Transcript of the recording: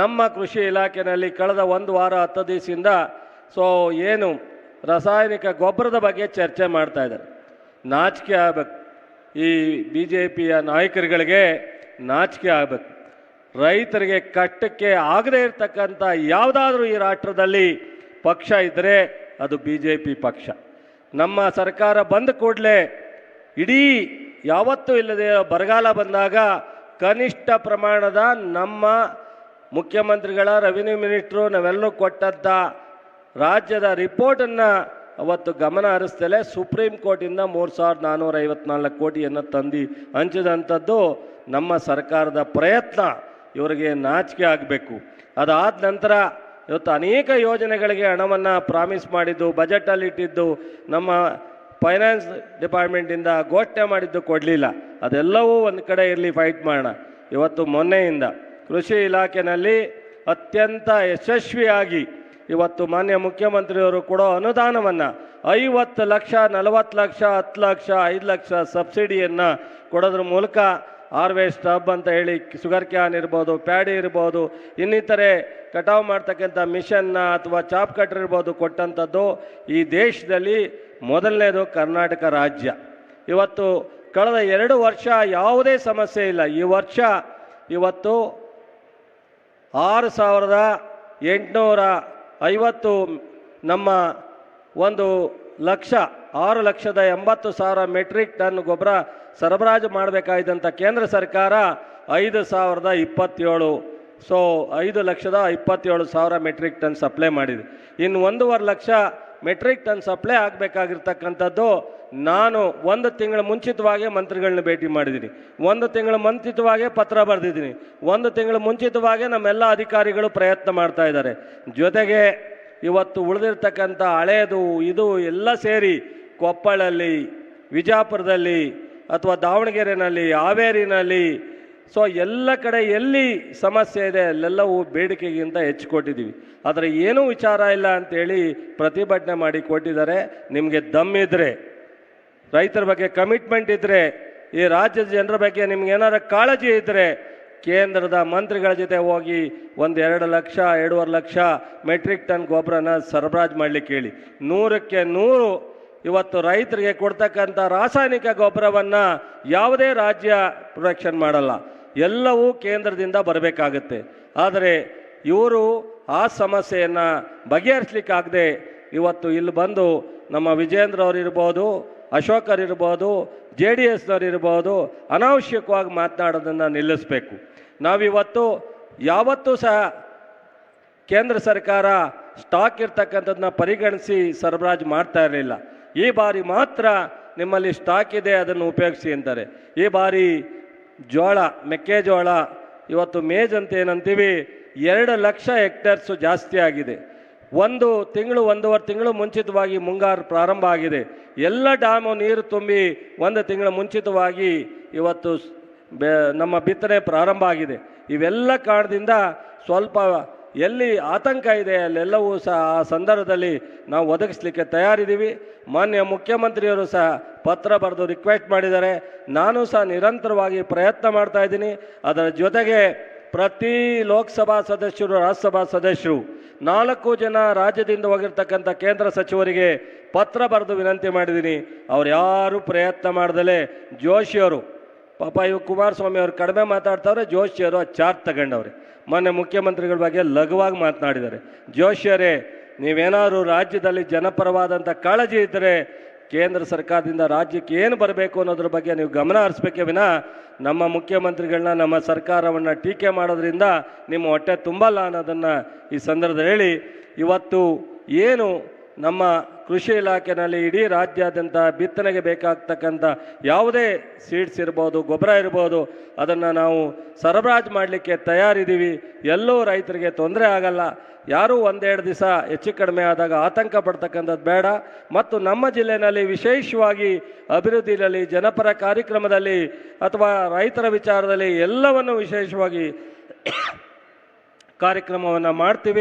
ನಮ್ಮ ಕೃಷಿ ಇಲಾಖೆಯಲ್ಲಿ ಕಳೆದ ಒಂದು ವಾರ ಹತ್ತು ದಿವಸದಿಂದ ಸೊ ಏನು ರಾಸಾಯನಿಕ ಗೊಬ್ಬರದ ಬಗ್ಗೆ ಚರ್ಚೆ ಮಾಡ್ತಾ ಇದ್ದಾರೆ. ನಾಚಿಕೆ ಆಗಬೇಕು. ಈ ಬಿ ಜೆ ಪಿಯ ನಾಯಕರುಗಳಿಗೆ ನಾಚಿಕೆ ಆಗಬೇಕು. ರೈತರಿಗೆ ಕಟ್ಟಕ್ಕೆ ಆಗದೇ ಇರತಕ್ಕಂಥ ಯಾವುದಾದ್ರೂ ಈ ರಾಷ್ಟ್ರದಲ್ಲಿ ಪಕ್ಷ ಇದ್ದರೆ ಅದು ಬಿ ಜೆ ಪಿ ಪಕ್ಷ. ನಮ್ಮ ಸರ್ಕಾರ ಬಂದ ಕೂಡಲೇ ಇಡೀ ಯಾವತ್ತೂ ಇಲ್ಲದೆ ಬರಗಾಲ ಬಂದಾಗ ಕನಿಷ್ಠ ಪ್ರಮಾಣದ ನಮ್ಮ ಮುಖ್ಯಮಂತ್ರಿಗಳ ರೆವಿನ್ಯೂ ಮಿನಿಸ್ಟ್ರು ನಾವೆಲ್ಲರೂ ಕೊಟ್ಟದ್ದ ರಾಜ್ಯದ ರಿಪೋರ್ಟನ್ನು ಅವತ್ತು ಗಮನ ಹರಿಸ್ತಲೇ ಸುಪ್ರೀಂ ಕೋರ್ಟಿಂದ ಮೂರು ಸಾವಿರದ ನಾನ್ನೂರ ಐವತ್ನಾಲ್ಕು ಕೋಟಿಯನ್ನು ತಂದು ಹಂಚಿದಂಥದ್ದು ನಮ್ಮ ಸರ್ಕಾರದ ಪ್ರಯತ್ನ ಇವರಿಗೆ ನಾಚಿಕೆ ಆಗಬೇಕು. ಅದಾದ ನಂತರ ಇವತ್ತು ಅನೇಕ ಯೋಜನೆಗಳಿಗೆ ಹಣವನ್ನು ಪ್ರಾಮಿಸ್ ಮಾಡಿದ್ದು ಬಜೆಟಲ್ಲಿ ಇಟ್ಟಿದ್ದು, ನಮ್ಮ ಫೈನಾನ್ಸ್ ಡಿಪಾರ್ಟ್ಮೆಂಟಿಂದ ಘೋಷಣೆ ಮಾಡಿದ್ದು ಕೊಡಲಿಲ್ಲ. ಅದೆಲ್ಲವೂ ಒಂದು ಕಡೆ ಇರಲಿ ಫೈಟ್ ಮಾಡೋಣ. ಇವತ್ತು ಮೊನ್ನೆಯಿಂದ ಕೃಷಿ ಇಲಾಖೆಯಲ್ಲಿ ಅತ್ಯಂತ ಯಶಸ್ವಿಯಾಗಿ ಇವತ್ತು ಮಾನ್ಯ ಮುಖ್ಯಮಂತ್ರಿಯವರು ಕೊಡೋ ಅನುದಾನವನ್ನು ಐವತ್ತು ಲಕ್ಷ, ನಲವತ್ತು ಲಕ್ಷ, ಹತ್ತು ಲಕ್ಷ, ಐದು ಲಕ್ಷ ಸಬ್ಸಿಡಿಯನ್ನು ಕೊಡೋದ್ರ ಮೂಲಕ ಹಾರ್ವೆಸ್ಟ್ ಹಬ್ ಅಂತ ಹೇಳಿ ಶುಗರ್ ಕ್ಯಾನ್ ಇರ್ಬೋದು, ಪ್ಯಾಡಿ ಇರ್ಬೋದು, ಇನ್ನಿತರೆ ಕಟಾವು ಮಾಡ್ತಕ್ಕಂಥ ಮಿಷನ್ನ ಅಥವಾ ಚಾಪ್ ಕಟ್ರ್ ಇರ್ಬೋದು ಕೊಟ್ಟಂಥದ್ದು ಈ ದೇಶದಲ್ಲಿ ಮೊದಲನೇದು ಕರ್ನಾಟಕ ರಾಜ್ಯ. ಇವತ್ತು ಕಳೆದ ಎರಡು ವರ್ಷ ಯಾವುದೇ ಸಮಸ್ಯೆ ಇಲ್ಲ. ಈ ವರ್ಷ ಇವತ್ತು ಆರು ಸಾವಿರದ ಎಂಟುನೂರ ಐವತ್ತು ನಮ್ಮ ಒಂದು ಲಕ್ಷ, ಆರು ಲಕ್ಷದ ಎಂಬತ್ತು ಸಾವಿರ ಮೆಟ್ರಿಕ್ ಟನ್ ಗೊಬ್ಬರ ಸರಬರಾಜು ಮಾಡಬೇಕಾಗಿದ್ದಂಥ ಕೇಂದ್ರ ಸರ್ಕಾರ ಐದು ಸಾವಿರದ ಇಪ್ಪತ್ತೇಳು. ಸೊ ಐದು ಲಕ್ಷದ ಇಪ್ಪತ್ತೇಳು ಸಾವಿರ ಮೆಟ್ರಿಕ್ ಟನ್ ಸಪ್ಲೈ ಮಾಡಿದೆ. ಇನ್ನು ಒಂದೂವರೆ ಲಕ್ಷ ಮೆಟ್ರಿಕ್ ಟನ್ ಸಪ್ಲೈ ಆಗಬೇಕಾಗಿರ್ತಕ್ಕಂಥದ್ದು, ನಾನು ಒಂದು ತಿಂಗಳ ಮುಂಚಿತವಾಗಿ ಮಂತ್ರಿಗಳನ್ನ ಭೇಟಿ ಮಾಡಿದ್ದೀನಿ. ಒಂದು ತಿಂಗಳ ಮುಂಚಿತವಾಗೇ ಪತ್ರ ಬರೆದಿದ್ದೀನಿ. ಒಂದು ತಿಂಗಳ ಮುಂಚಿತವಾಗೇ ನಮ್ಮೆಲ್ಲ ಅಧಿಕಾರಿಗಳು ಪ್ರಯತ್ನ ಮಾಡ್ತಾ ಇದ್ದಾರೆ. ಜೊತೆಗೆ ಇವತ್ತು ಉಳಿದಿರ್ತಕ್ಕಂಥ ಹಳೆಯದು ಇದು ಎಲ್ಲ ಸೇರಿ ಕೊಪ್ಪಳಲ್ಲಿ, ವಿಜಾಪುರದಲ್ಲಿ ಅಥವಾ ದಾವಣಗೆರೆನಲ್ಲಿ, ಹಾವೇರಿನಲ್ಲಿ ಸೊ ಎಲ್ಲ ಕಡೆ ಎಲ್ಲಿ ಸಮಸ್ಯೆ ಇದೆ, ಅಲ್ಲೆಲ್ಲವೂ ಬೇಡಿಕೆಗಿಂತ ಹೆಚ್ಚು ಕೊಟ್ಟಿದ್ದೀವಿ. ಆದರೆ ಏನೂ ವಿಚಾರ ಇಲ್ಲ ಅಂತೇಳಿ ಪ್ರತಿಭಟನೆ ಮಾಡಿ ಕೊಟ್ಟಿದ್ದಾರೆ. ನಿಮಗೆ ದಮ್ಮಿದ್ರೆ ರೈತರ ಬಗ್ಗೆ ಕಮಿಟ್ಮೆಂಟ್ ಇದ್ದರೆ ಈ ರಾಜ್ಯದ ಜನರ ಬಗ್ಗೆ ನಿಮ್ಗೆ ಕಾಳಜಿ ಇದ್ದರೆ ಕೇಂದ್ರದ ಮಂತ್ರಿಗಳ ಜೊತೆ ಹೋಗಿ ಒಂದು ಎರಡು ಲಕ್ಷ, ಎರಡೂವರೆ ಲಕ್ಷ ಮೆಟ್ರಿಕ್ ಟನ್ ಗೊಬ್ಬರನ ಸರಬರಾಜು ಮಾಡಲಿಕ್ಕೆ ಹೇಳಿ. ನೂರಕ್ಕೆ ನೂರು ಇವತ್ತು ರೈತರಿಗೆ ಕೊಡ್ತಕ್ಕಂಥ ರಾಸಾಯನಿಕ ಗೊಬ್ಬರವನ್ನು ಯಾವುದೇ ರಾಜ್ಯ ಪ್ರೊಡಕ್ಷನ್ ಮಾಡಲ್ಲ. ಎಲ್ಲವೂ ಕೇಂದ್ರದಿಂದ ಬರಬೇಕಾಗುತ್ತೆ. ಆದರೆ ಇವರು ಆ ಸಮಸ್ಯೆಯನ್ನು ಬಗೆಹರಿಸ್ಲಿಕ್ಕಾಗದೆ ಇವತ್ತು ಇಲ್ಲಿ ಬಂದು ನಮ್ಮ ವಿಜೇಂದ್ರ ಅವರಿರ್ಬೋದು ಅಶೋಕರಿರ್ಬೋದು ಜೆ ಡಿ ಎಸ್ನವರಿರ್ಬೋದು ಅನಾವಶ್ಯಕವಾಗಿ ಮಾತನಾಡೋದನ್ನು ನಿಲ್ಲಿಸಬೇಕು. ನಾವಿವತ್ತು ಯಾವತ್ತೂ ಸಹ ಕೇಂದ್ರ ಸರ್ಕಾರ ಸ್ಟಾಕ್ ಇರ್ತಕ್ಕಂಥದ್ದನ್ನ ಪರಿಗಣಿಸಿ ಸರಬರಾಜು ಮಾಡ್ತಾ ಇರಲಿಲ್ಲ. ಈ ಬಾರಿ ಮಾತ್ರ ನಿಮ್ಮಲ್ಲಿ ಸ್ಟಾಕ್ ಇದೆ, ಅದನ್ನು ಉಪಯೋಗಿಸಿ ಅಂತಾರೆ. ಈ ಬಾರಿ ಜೋಳ, ಮೆಕ್ಕೆಜೋಳ, ಇವತ್ತು ಮೇಜ್ ಅಂತ ಏನಂತೀವಿ, ಎರಡು ಲಕ್ಷ ಹೆಕ್ಟೇರ್ಸು ಜಾಸ್ತಿ ಆಗಿದೆ. ಒಂದು ತಿಂಗಳು, ಒಂದೂವರೆ ತಿಂಗಳು ಮುಂಚಿತವಾಗಿ ಮುಂಗಾರು ಪ್ರಾರಂಭ ಆಗಿದೆ. ಎಲ್ಲ ಡ್ಯಾಮು ನೀರು ತುಂಬಿ ಒಂದು ತಿಂಗಳು ಮುಂಚಿತವಾಗಿ ಇವತ್ತು ನಮ್ಮ ಬಿತ್ತನೆ ಪ್ರಾರಂಭ ಆಗಿದೆ. ಇವೆಲ್ಲ ಕಾರಣದಿಂದ ಸ್ವಲ್ಪ ಎಲ್ಲಿ ಆತಂಕ ಇದೆ ಅಲ್ಲೆಲ್ಲವೂ ಸಹ ಆ ಸಂದರ್ಭದಲ್ಲಿ ನಾವು ಒದಗಿಸ್ಲಿಕ್ಕೆ ತಯಾರಿದ್ದೀವಿ. ಮಾನ್ಯ ಮುಖ್ಯಮಂತ್ರಿಯವರು ಸಹ ಪತ್ರ ಬರೆದು ರಿಕ್ವೆಸ್ಟ್ ಮಾಡಿದ್ದಾರೆ. ನಾನು ಸಹ ನಿರಂತರವಾಗಿ ಪ್ರಯತ್ನ ಮಾಡ್ತಾ ಇದ್ದೀನಿ. ಅದರ ಜೊತೆಗೆ ಪ್ರತಿ ಲೋಕಸಭಾ ಸದಸ್ಯರು, ರಾಜ್ಯಸಭಾ ಸದಸ್ಯರು, ನಾಲ್ಕು ಜನ ರಾಜ್ಯದಿಂದ ಹೋಗಿರ್ತಕ್ಕಂಥ ಕೇಂದ್ರ ಸಚಿವರಿಗೆ ಪತ್ರ ಬರೆದು ವಿನಂತಿ ಮಾಡಿದ್ದೀನಿ. ಅವ್ರು ಯಾರು ಪ್ರಯತ್ನ ಮಾಡ್ದಲೇ ಜೋಶಿಯವರು ಪಾಪ ಇವಾಗ ಕುಮಾರಸ್ವಾಮಿ ಅವರು ಕಡಿಮೆ ಮಾತಾಡ್ತಾವ್ರೆ ಜೋಶಿಯವರು ಆ ಚಾರ್ಜ್ ತಗೊಂಡವ್ರೆ. ಮೊನ್ನೆ ಮುಖ್ಯಮಂತ್ರಿಗಳ ಬಗ್ಗೆ ಲಘುವಾಗಿ ಮಾತನಾಡಿದ್ದಾರೆ. ಜೋಶಿಯರೇ ನೀವೇನಾದ್ರು ರಾಜ್ಯದಲ್ಲಿ ಜನಪರವಾದಂಥ ಕಾಳಜಿ ಇದ್ದರೆ ಕೇಂದ್ರ ಸರ್ಕಾರದಿಂದ ರಾಜ್ಯಕ್ಕೆ ಏನು ಬರಬೇಕು ಅನ್ನೋದ್ರ ಬಗ್ಗೆ ನೀವು ಗಮನ ಹರಿಸ್ಬೇಕೇ ವಿನ ನಮ್ಮ ಮುಖ್ಯಮಂತ್ರಿಗಳನ್ನ, ನಮ್ಮ ಸರ್ಕಾರವನ್ನು ಟೀಕೆ ಮಾಡೋದ್ರಿಂದ ನಿಮ್ಮ ಹೊಟ್ಟೆ ತುಂಬಲ್ಲ ಅನ್ನೋದನ್ನು ಈ ಸಂದರ್ಭದಲ್ಲಿ ಹೇಳಿ, ಇವತ್ತು ಏನು ನಮ್ಮ ಕೃಷಿ ಇಲಾಖೆಯಲ್ಲಿ ಇಡೀ ರಾಜ್ಯಾದ್ಯಂತ ಬಿತ್ತನೆಗೆ ಬೇಕಾಗ್ತಕ್ಕಂಥ ಯಾವುದೇ ಸೀಡ್ಸ್ ಇರ್ಬೋದು, ಗೊಬ್ಬರ ಇರ್ಬೋದು, ಅದನ್ನು ನಾವು ಸರಬರಾಜು ಮಾಡಲಿಕ್ಕೆ ತಯಾರಿದ್ದೀವಿ. ಎಲ್ಲೂ ರೈತರಿಗೆ ತೊಂದರೆ ಆಗಲ್ಲ. ಯಾರೂ ಒಂದೆರಡು ದಿವಸ ಹೆಚ್ಚು ಕಡಿಮೆ ಆದಾಗ ಆತಂಕ ಪಡ್ತಕ್ಕಂಥದ್ದು ಬೇಡ. ಮತ್ತು ನಮ್ಮ ಜಿಲ್ಲೆಯಲ್ಲಿ ವಿಶೇಷವಾಗಿ ಅಭಿವೃದ್ಧಿಯಲ್ಲಿ, ಜನಪರ ಕಾರ್ಯಕ್ರಮದಲ್ಲಿ ಅಥವಾ ರೈತರ ವಿಚಾರದಲ್ಲಿ ಎಲ್ಲವನ್ನು ವಿಶೇಷವಾಗಿ ಕಾರ್ಯಕ್ರಮವನ್ನು ಮಾಡ್ತೀವಿ.